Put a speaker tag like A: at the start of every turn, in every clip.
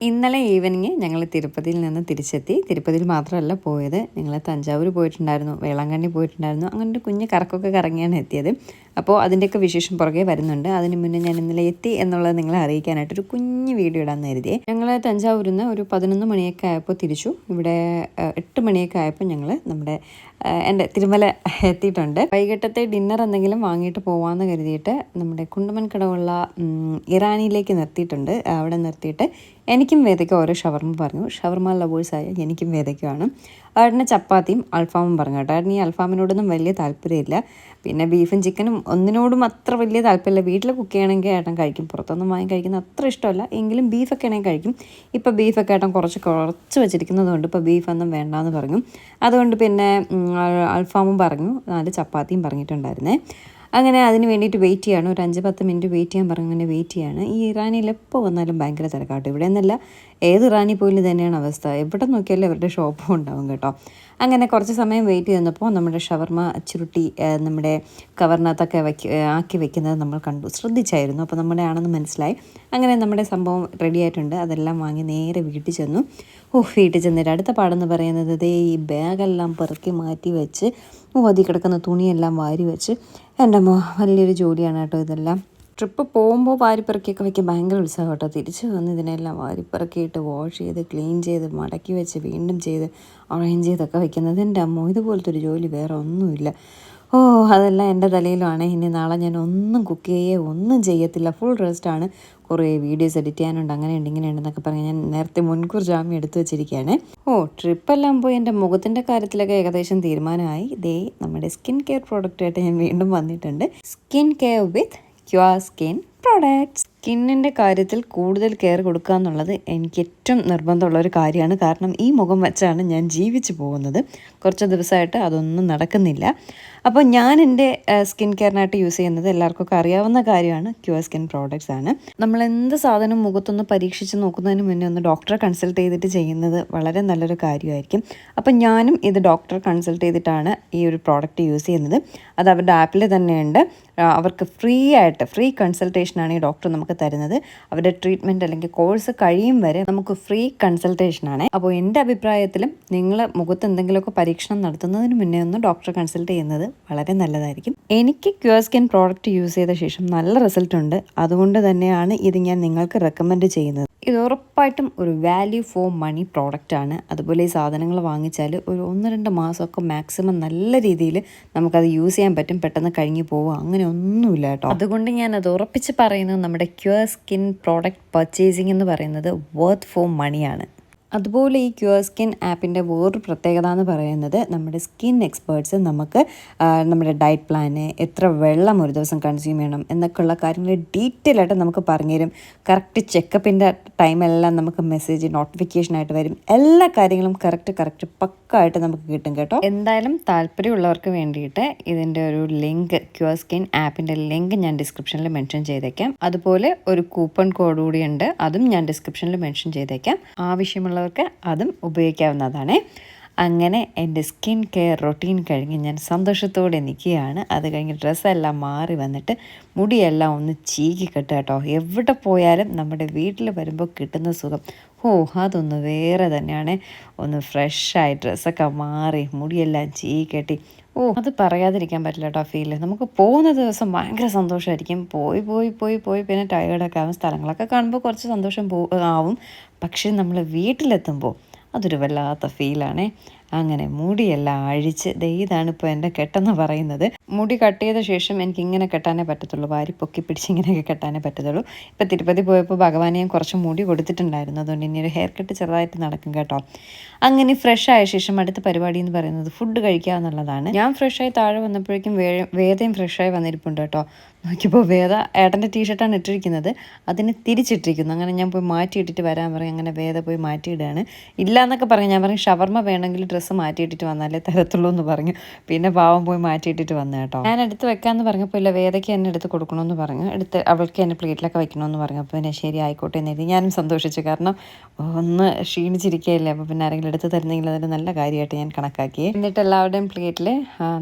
A: ഇന്നലെ ഈവനിങ് ഞങ്ങൾ തിരുപ്പതിയിൽ നിന്ന് തിരിച്ചെത്തി. തിരുപ്പതിയിൽ മാത്രമല്ല പോയത്. ഞങ്ങൾ തഞ്ചാവൂർ പോയിട്ടുണ്ടായിരുന്നു വേളാങ്കണ്ണി പോയിട്ടുണ്ടായിരുന്നു. അങ്ങനെ ഒരു കുഞ്ഞ് കറക്കൊക്കെ കറങ്ങിയാണ് എത്തിയത്. അപ്പോൾ അതിന്റെയൊക്കെ വിശേഷം പുറകെ വരുന്നുണ്ട്. അതിന് മുന്നേ ഞാൻ ഇന്നലെ എത്തി എന്നുള്ളത് നിങ്ങളെ അറിയിക്കാനായിട്ട് ഒരു കുഞ്ഞ് വീഡിയോ ഇടാൻ കരുതിയേ ഞങ്ങൾ തഞ്ചാവൂരിൽ നിന്ന് ഒരു പതിനൊന്ന് മണിയൊക്കെ ആയപ്പോൾ തിരിച്ചു. ഇവിടെ എട്ട് മണിയൊക്കെ ആയപ്പോൾ ഞങ്ങൾ നമ്മുടെ എന്റെ തിരുമല എത്തിയിട്ടുണ്ട്. വൈകിട്ടത്തെ ഡിന്നർ എന്തെങ്കിലും വാങ്ങിയിട്ട് പോകാമെന്ന് കരുതിയിട്ട് നമ്മുടെ കുണ്ടുമൻ കടവുള്ള ഇറാനിയിലേക്ക് നിർത്തിയിട്ടുണ്ട്. അവിടെ നിർത്തിയിട്ട് എനിക്കും വേദയ്ക്കും ഓരോ ഷവർമ പറഞ്ഞു. ഷവർമ ലവേഴ്സായ എനിക്കും വേദയ്ക്കുമാണ്. ഏട്ടന് ചപ്പാത്തിയും അൽഫാമും പറഞ്ഞു കേട്ടോ. ഏട്ടന് ഈ അൽഫാമിനോടൊന്നും വലിയ താല്പര്യമില്ല. പിന്നെ ബീഫും ചിക്കനും ഒന്നിനോടും അത്ര വലിയ താല്പര്യമില്ല. വീട്ടിൽ കുക്ക് ചെയ്യണമെങ്കിൽ ഏട്ടൻ കഴിക്കും. പുറത്തൊന്നും വാങ്ങി കഴിക്കുന്ന അത്ര ഇഷ്ടമല്ല. എങ്കിലും ബീഫൊക്കെ ആണെങ്കിൽ കഴിക്കും. ഇപ്പോൾ ബീഫൊക്കെ ഏട്ടൻ കുറച്ച് കുറച്ച് വെച്ചിരിക്കുന്നതുകൊണ്ട് ഇപ്പോൾ ബീഫൊന്നും വേണ്ടാന്ന് പറഞ്ഞു. അതുകൊണ്ട് പിന്നെ അൽഫാമും പറഞ്ഞു. നാല് ചപ്പാത്തിയും പറഞ്ഞിട്ടുണ്ടായിരുന്നേ. അങ്ങനെ അതിന് വേണ്ടിയിട്ട് വെയിറ്റ് ചെയ്യാണ്. ഒരു അഞ്ച് പത്ത് മിനിറ്റ് വെയിറ്റ് ചെയ്യാൻ പറഞ്ഞു അങ്ങനെ വെയിറ്റ് ചെയ്യാണ്. ഈ ഇറാനിൽ എപ്പോൾ വന്നാലും ഭയങ്കര തിരക്കാട്ടോ. ഇവിടെ നിന്നല്ല ഏത് ഇറാനി പോലും തന്നെയാണ് അവസ്ഥ. എവിടെ നോക്കിയാലും അവരുടെ ഷോപ്പും ഉണ്ടാവും കേട്ടോ. അങ്ങനെ കുറച്ച് സമയം വെയിറ്റ് ചെയ്യുന്നപ്പോൾ നമ്മുടെ ഷവർമ ചുരുട്ടി നമ്മുടെ കവറിനകത്തൊക്കെ വയ്ക്ക ആക്കി വെക്കുന്നത് നമ്മൾ കണ്ടു. ശ്രദ്ധിച്ചായിരുന്നു. അപ്പോൾ നമ്മുടെ ആണെന്ന് മനസ്സിലായി. അങ്ങനെ നമ്മുടെ സംഭവം റെഡി ആയിട്ടുണ്ട്. അതെല്ലാം വാങ്ങി നേരെ വീട്ടിൽ ചെന്നു. ഓ വീട്ടിൽ ചെന്നിട്ട് അടുത്ത പാടെന്ന് പറയുന്നത് ഈ ബാഗെല്ലാം പെറുക്കി മാറ്റി വെച്ച് ഓ അതിൽ കിടക്കുന്ന തുണിയെല്ലാം വാരി വെച്ച് എന്റെ അമ്മ വലിയൊരു ജോലിയാണ് കേട്ടോ ഇതെല്ലാം. ട്രിപ്പ് പോകുമ്പോൾ വാരിപ്പിറക്കിയൊക്കെ വയ്ക്കാൻ ഭയങ്കര ഉത്സാഹം കേട്ടോ. തിരിച്ച് വന്ന് ഇതിനെല്ലാം വാരിപ്പിറക്കിയിട്ട് വാഷ് ചെയ്ത് ക്ലീൻ ചെയ്ത് മടക്കി വെച്ച് വീണ്ടും ചെയ്ത് അറേഞ്ച് ചെയ്തൊക്കെ വയ്ക്കുന്നത് എന്റെ അമ്മ. ഇതുപോലത്തെ ഒരു ജോലി വേറെ ഒന്നുമില്ല. ഓ അതെല്ലാം എന്റെ തലയിലുമാണ്. ഇനി നാളെ ഞാൻ ഒന്നും കുക്ക് ചെയ്യേ ഒന്നും ചെയ്യത്തില്ല. ഫുൾ റെസ്റ്റാണ് കുറേ വീഡിയോസ് എഡിറ്റ് ചെയ്യാനുണ്ട്. അങ്ങനെയുണ്ട് ഇങ്ങനെയുണ്ടെന്നൊക്കെ പറഞ്ഞ് ഞാൻ നേരത്തെ മുൻകൂർ ജാമ്യം എടുത്തു വെച്ചിരിക്കുകയാണ്. ഓ ട്രിപ്പെല്ലാം പോയി. എന്റെ മുഖത്തിന്റെ കാര്യത്തിലൊക്കെ ഏകദേശം തീരുമാനമായി. ദേ നമ്മുടെ സ്കിൻ കെയർ പ്രോഡക്റ്റായിട്ട് ഞാൻ വീണ്ടും വന്നിട്ടുണ്ട്. Skin care with Q R skin product സ്കിന്നിന്റെ കാര്യത്തിൽ കൂടുതൽ കെയർ കൊടുക്കുക എന്നുള്ളത് എനിക്ക് ഏറ്റവും നിർബന്ധമുള്ള ഒരു കാര്യമാണ്. കാരണം ഈ മുഖം വെച്ചാണ് ഞാൻ ജീവിച്ചു പോകുന്നത്. കുറച്ച് ദിവസമായിട്ട് അതൊന്നും നടക്കുന്നില്ല. അപ്പോൾ ഞാൻ എന്റെ സ്കിൻ കെയറിനായിട്ട് യൂസ് ചെയ്യുന്നത് എല്ലാവർക്കൊക്കെ അറിയാവുന്ന കാര്യമാണ് ക്യുവർ സ്കിൻ പ്രോഡക്റ്റ്സ് ആണ്. നമ്മൾ എന്ത് സാധനം മുഖത്തൊന്ന് പരീക്ഷിച്ച് നോക്കുന്നതിന് മുന്നേ ഒന്ന് ഡോക്ടറെ കൺസൾട്ട് ചെയ്തിട്ട് ചെയ്യുന്നത് വളരെ നല്ലൊരു കാര്യമായിരിക്കും. അപ്പം ഞാനും ഇത് ഡോക്ടറെ കൺസൾട്ട് ചെയ്തിട്ടാണ് ഈ ഒരു പ്രോഡക്റ്റ് യൂസ് ചെയ്യുന്നത്. അത് അവരുടെ ആപ്പിൽ തന്നെയുണ്ട്. അവർക്ക് ഫ്രീ ആയിട്ട് ഫ്രീ കൺസൾട്ടേഷനാണ് ഈ ഡോക്ടർ നമുക്ക് തരുന്നത്. അവരുടെ ട്രീറ്റ്മെന്റ് അല്ലെങ്കിൽ കോഴ്സ് കഴിയും വരെ നമുക്ക് ഫ്രീ കൺസൾട്ടേഷനാണ് അപ്പോൾ എന്റെ അഭിപ്രായത്തിലും നിങ്ങൾ മുഖത്ത് എന്തെങ്കിലുമൊക്കെ പരീക്ഷണം നടത്തുന്നതിന് മുന്നേ ഒന്ന് ഡോക്ടറെ കൺസൾട്ട് ചെയ്യുന്നത് വളരെ നല്ലതായിരിക്കും. എനിക്ക് ക്യൂർ സ്കിൻ പ്രോഡക്റ്റ് യൂസ് ചെയ്ത ശേഷം നല്ല റിസൾട്ട് ഉണ്ട്. അതുകൊണ്ട് തന്നെയാണ് ഇത് ഞാൻ നിങ്ങൾക്ക് റെക്കമെൻഡ് ചെയ്യുന്നത്. ഇത് ഉറപ്പായിട്ടും ഒരു വാല്യൂ ഫോർ മണി പ്രോഡക്റ്റ് ആണ്. അതുപോലെ ഈ സാധനങ്ങൾ വാങ്ങിച്ചാൽ ഒരു ഒന്ന് രണ്ട് മാസമൊക്കെ മാക്സിമം നല്ല രീതിയിൽ നമുക്കത് യൂസ് ചെയ്യാൻ പറ്റും. പെട്ടെന്ന് കഴിഞ്ഞു പോവുക. അങ്ങനെ ഒന്നുമില്ല കേട്ടോ. അതുകൊണ്ട് ഞാൻ അത് ഉറപ്പിച്ച് പറയുന്നത് നമ്മുടെ ക്യൂർ സ്കിൻ പ്രോഡക്റ്റ് പർച്ചേസിംഗ് എന്ന് പറയുന്നത് വർത്ത് ഫോർ മണിയാണ് അതുപോലെ ഈ ക്യൂർ സ്കിൻ ആപ്പിന്റെ വേറൊരു പ്രത്യേകത എന്ന് പറയുന്നത് നമ്മുടെ സ്കിൻ എക്സ്പേർട്സ് നമുക്ക് നമ്മുടെ ഡയറ്റ് പ്ലാന് എത്ര വെള്ളം ഒരു ദിവസം കൺസ്യൂം ചെയ്യണം എന്നൊക്കെയുള്ള കാര്യങ്ങൾ ഡീറ്റെയിൽ ആയിട്ട് നമുക്ക് പറഞ്ഞു പറഞ്ഞുതരും കറക്റ്റ് ചെക്കപ്പിന്റെ ടൈമെല്ലാം നമുക്ക് മെസ്സേജ് നോട്ടിഫിക്കേഷനായിട്ട് വരും. എല്ലാ കാര്യങ്ങളും കറക്റ്റ് കറക്റ്റ് പക്കായിട്ട് നമുക്ക് കിട്ടും കേട്ടോ. എന്തായാലും താല്പര്യമുള്ളവർക്ക് വേണ്ടിയിട്ട് ഇതിന്റെ ഒരു ലിങ്ക് ക്യൂർ സ്കിൻ ആപ്പിന്റെ ലിങ്ക് ഞാൻ ഡിസ്ക്രിപ്ഷനിൽ മെൻഷൻ ചെയ്തേക്കാം. അതുപോലെ ഒരു കൂപ്പൺ കോഡ് കൂടിയുണ്ട് അതും ഞാൻ ഡിസ്ക്രിപ്ഷനിൽ മെൻഷൻ ചെയ്തേക്കാം. ആവശ്യമുള്ളവർക്ക് അതും ഉപയോഗിക്കാവുന്നതാണ്. അങ്ങനെ എന്റെ സ്കിൻ കെയർ റൊട്ടീൻ കഴിഞ്ഞ് ഞാൻ സന്തോഷത്തോടെ നിൽക്കുകയാണ്. അത് കഴിഞ്ഞ് ഡ്രസ്സെല്ലാം മാറി വന്നിട്ട് മുടിയെല്ലാം ഒന്ന് ചീകി കെട്ടുക കേട്ടോ. എവിടെ പോയാലും നമ്മുടെ വീട്ടിൽ വരുമ്പോൾ കിട്ടുന്ന സുഖം. ഓ അതൊന്ന് വേറെ തന്നെയാണ്. ഒന്ന് ഫ്രഷായി ഡ്രസ്സൊക്കെ മാറി മുടിയെല്ലാം ചീകി കെട്ടി. ഓ അത് പറയാതിരിക്കാൻ പറ്റില്ല കേട്ടോ ഫീൽ. നമുക്ക് പോകുന്ന ദിവസം ഭയങ്കര സന്തോഷമായിരിക്കും. പോയി പോയി പോയി പോയി പിന്നെ ടയേർഡൊക്കെ ആവും. സ്ഥലങ്ങളൊക്കെ കാണുമ്പോൾ കുറച്ച് സന്തോഷം ആവും. പക്ഷേ നമ്മൾ വീട്ടിലെത്തുമ്പോൾ അതൊരു വല്ലാത്ത ഫീലാണേ അങ്ങനെ മുടിയെല്ലാം അഴിച്ച് ദേ ഇതാണ് ഇപ്പോൾ എന്റെ കെട്ടെന്ന് പറയുന്നത്. മുടി കട്ട് ചെയ്ത ശേഷം എനിക്ക് ഇങ്ങനെ കെട്ടാനേ പറ്റത്തുള്ളൂ. വാരി പൊക്കി പിടിച്ച് ഇങ്ങനെയൊക്കെ കെട്ടാനേ പറ്റത്തുള്ളൂ. ഇപ്പോൾ തിരുപ്പതി പോയപ്പോൾ ഭഗവാനെ കുറച്ച് മുടി കൊടുത്തിട്ടുണ്ടായിരുന്നു. അതുകൊണ്ട് ഇനി ഒരു ഹെയർ കട്ട് ചെറുതായിട്ട് നടക്കും കേട്ടോ. അങ്ങനെ ഫ്രഷ് ആയ ശേഷം അടുത്ത പരിപാടി എന്ന് പറയുന്നത് ഫുഡ് കഴിക്കുക എന്നുള്ളതാണ്. ഞാൻ ഫ്രഷായി താഴെ വന്നപ്പോഴേക്കും വേ വേദയും ഫ്രഷായി വന്നിരിപ്പുണ്ട് കേട്ടോ. നോക്കിയപ്പോൾ വേദ ഏട്ടന്റെ ടീഷർട്ടാണ് ഇട്ടിരിക്കുന്നത്. അതിന് തിരിച്ചിട്ടിരിക്കുന്നു. അങ്ങനെ ഞാൻ പോയി മാറ്റിയിട്ടിട്ട് വരാൻ പറയും. അങ്ങനെ വേദ പോയി മാറ്റിയിടുകയാണ്. ഇല്ല എന്നൊക്കെ പറഞ്ഞു ഞാൻ പറഞ്ഞു ഷവർമ്മ വേണമെങ്കിൽ ഡ്രസ്സ് മാറ്റിയിട്ടിട്ട് വന്നാലേ തരത്തുള്ളൂ എന്ന് പറഞ്ഞു. പിന്നെ പാവം പോയി മാറ്റിയിട്ടിട്ട് വന്നു കേട്ടോ. ഞാൻ എടുത്ത് വെക്കാമെന്ന് പറഞ്ഞപ്പോൾ ഇല്ല വേദയ്ക്ക് എന്നെ എടുത്ത് കൊടുക്കണമെന്ന് പറഞ്ഞു. എടുത്ത് അവൾക്ക് എന്നെ പ്ലേറ്റിലൊക്കെ വെക്കണമെന്ന് പറഞ്ഞു. അപ്പോൾ പിന്നെ ശരി ആയിക്കോട്ടെ എന്ന് എഴുതി. ഞാനും സന്തോഷിച്ചു. കാരണം ഒന്ന് ക്ഷീണിച്ചിരിക്കുകയല്ലേ? അപ്പോൾ പിന്നെ ആരെങ്കിലും എടുത്ത് തരുന്നെങ്കിൽ അതൊരു നല്ല കാര്യമായിട്ട് ഞാൻ കണക്കാക്കി. എന്നിട്ട് എല്ലാവരുടെയും പ്ലേറ്റിൽ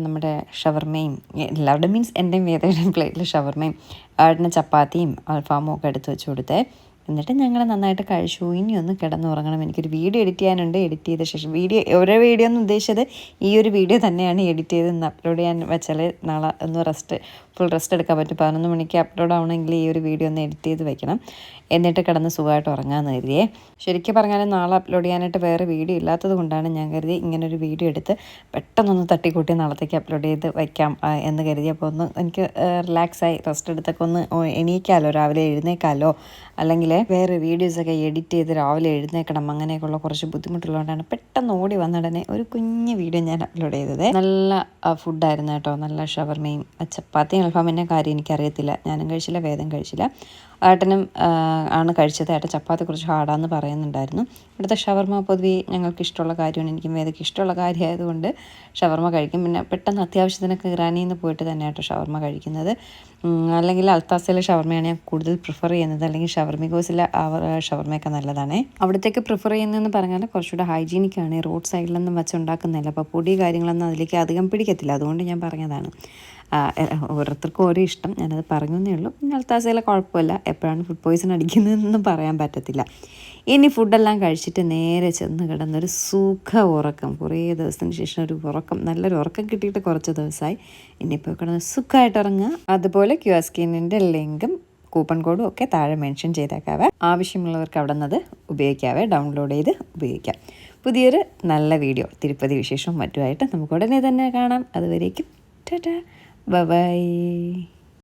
A: നമ്മുടെ ഷവർമയും എല്ലാവരുടെയും മീൻസ് എന്റെയും വേദയുടെയും പ്ലേറ്റിൽ ഷവർമയും ആടിന് ചപ്പാത്തിയും അൽഫാമും ഒക്കെ എടുത്ത് വെച്ച് കൊടുത്തേ. എന്നിട്ട് ഞങ്ങൾ നന്നായിട്ട് കഴിച്ചു. ഇനി ഒന്ന് കിടന്നുറങ്ങണം. എനിക്കൊരു വീഡിയോ എഡിറ്റ് ചെയ്യാനുണ്ട്. എഡിറ്റ് ചെയ്ത ശേഷം വീഡിയോ ഓരോ വീഡിയോ എന്ന് ഉദ്ദേശിച്ചത് ഈ ഒരു വീഡിയോ തന്നെയാണ് എഡിറ്റ് ചെയ്ത് അപ്ലോഡ് ചെയ്യാൻ വെച്ചാൽ നാളെ ഒന്ന് റെസ്റ്റ് ഫുൾ റെസ്റ്റ് എടുക്കാൻ പറ്റും. പതിനൊന്ന് മണിക്ക് അപ്ലോഡ് ആവണമെങ്കിൽ ഈ ഒരു വീഡിയോ ഒന്ന് എഡിറ്റ് ചെയ്ത് വെക്കണം. എന്നിട്ട് കിടന്ന് സുഖമായിട്ട് ഉറങ്ങാമെന്ന് കരുതിയേ. ശരിക്കും പറഞ്ഞാൽ നാളെ അപ്ലോഡ് ചെയ്യാനായിട്ട് വേറെ വീഡിയോ ഇല്ലാത്തത് കൊണ്ടാണ് ഞാൻ കരുതി ഇങ്ങനൊരു വീഡിയോ എടുത്ത് പെട്ടെന്നൊന്ന് തട്ടിക്കൂട്ടി നാളത്തേക്ക് അപ്ലോഡ് ചെയ്ത് വയ്ക്കാം എന്ന് കരുതി. അപ്പോൾ ഒന്ന് എനിക്ക് റിലാക്സായി റെസ്റ്റ് എടുത്തൊക്കെ ഒന്ന് എണീക്കാമല്ലോ രാവിലെ എഴുന്നേക്കാമല്ലോ അല്ലെങ്കിൽ വേറെ വീഡിയോസൊക്കെ എഡിറ്റ് ചെയ്ത് രാവിലെ എഴുന്നേക്കണം. അങ്ങനെയൊക്കെയുള്ള കുറച്ച് ബുദ്ധിമുട്ടുള്ളതുകൊണ്ടാണ് പെട്ടെന്ന് ഓടി വന്നടനെ ഒരു കുഞ്ഞ് വീഡിയോ ഞാൻ അപ്ലോഡ് ചെയ്തത്. നല്ല ഫുഡായിരുന്നു കേട്ടോ. നല്ല ഷവർമയും ചപ്പാത്തിയും അൽഫാമിന്റെ കാര്യം എനിക്കറിയത്തില്ല. ഞാനും കഴിച്ചില്ല വേദം കഴിച്ചില്ല. ഏട്ടനും ആണ് കഴിച്ചത്. ഏട്ടൻ ചപ്പാത്തി കുറച്ച് ഹാർഡാന്ന് പറയുന്നുണ്ടായിരുന്നു. ഇവിടുത്തെ ഷവർമ പൊതുവേ ഞങ്ങൾക്ക് ഇഷ്ടമുള്ള കാര്യമാണ്. എനിക്കും വേദയ്ക്ക് ഇഷ്ടമുള്ള കാര്യമായതുകൊണ്ട് ഷവർമ കഴിക്കും. പിന്നെ പെട്ടെന്ന് അത്യാവശ്യത്തിനൊക്കെ ഇറാനിയിൽ നിന്ന് പോയിട്ട് തന്നെ കേട്ടോ ഷവർമ കഴിക്കുന്നത്. അല്ലെങ്കിൽ അൽത്താസയിലെ ഷവർമയാണ് ഞാൻ കൂടുതൽ പ്രിഫർ ചെയ്യുന്നത്. അല്ലെങ്കിൽ ഷവർമിഗോസിലെ ഷവർമയൊക്കെ നല്ലതാണ്. അവിടത്തേക്ക് പ്രിഫർ ചെയ്യുന്നതെന്ന് പറഞ്ഞാൽ കുറച്ചുകൂടെ ഹൈജീനിക് ആണ് റോഡ് സൈഡിലൊന്നും വെച്ച് ഉണ്ടാക്കുന്നില്ല അപ്പോൾ പൊടി കാര്യങ്ങളൊന്നും അതിലേക്ക് അധികം പിടിക്കത്തില്ല. അതുകൊണ്ട് ഞാൻ പറഞ്ഞതാണ്. ഓരോരുത്തർക്കും ഓരോ ഇഷ്ടം. ഞാനത് പറഞ്ഞേ ഉള്ളൂ. അൽത്താസയിലെ കുഴപ്പമില്ല. എപ്പോഴാണ് ഫുഡ് പോയിസൺ അടിക്കുന്നതെന്നൊന്നും പറയാൻ പറ്റത്തില്ല. ഇനി ഫുഡെല്ലാം കഴിച്ചിട്ട് നേരെ ചെന്ന് കിടന്നൊരു സുഖ ഉറക്കം. കുറേ ദിവസത്തിന് ശേഷം ഒരു ഉറക്കം. നല്ലൊരു ഉറക്കം കിട്ടിയിട്ട് കുറച്ച് ദിവസമായി. ഇനിയിപ്പോൾ കിടന്ന് സുഖമായിട്ട് ഉറങ്ങുക. അതുപോലെ ക്യു ആർ സ്കീനിന്റെ ലിങ്കും കൂപ്പൺ കോഡും ഒക്കെ താഴെ മെൻഷൻ ചെയ്തേക്കാവേ. ആവശ്യമുള്ളവർക്ക് അവിടെ അത് ഉപയോഗിക്കാവേ. ഡൗൺലോഡ് ചെയ്ത് ഉപയോഗിക്കാം. പുതിയൊരു നല്ല വീഡിയോ തിരുപ്പതി വിശേഷവും മറ്റുമായിട്ട് നമുക്ക് ഉടനെ തന്നെ കാണാം. അതുവരേക്കും ടാറ്റാ. ബൈ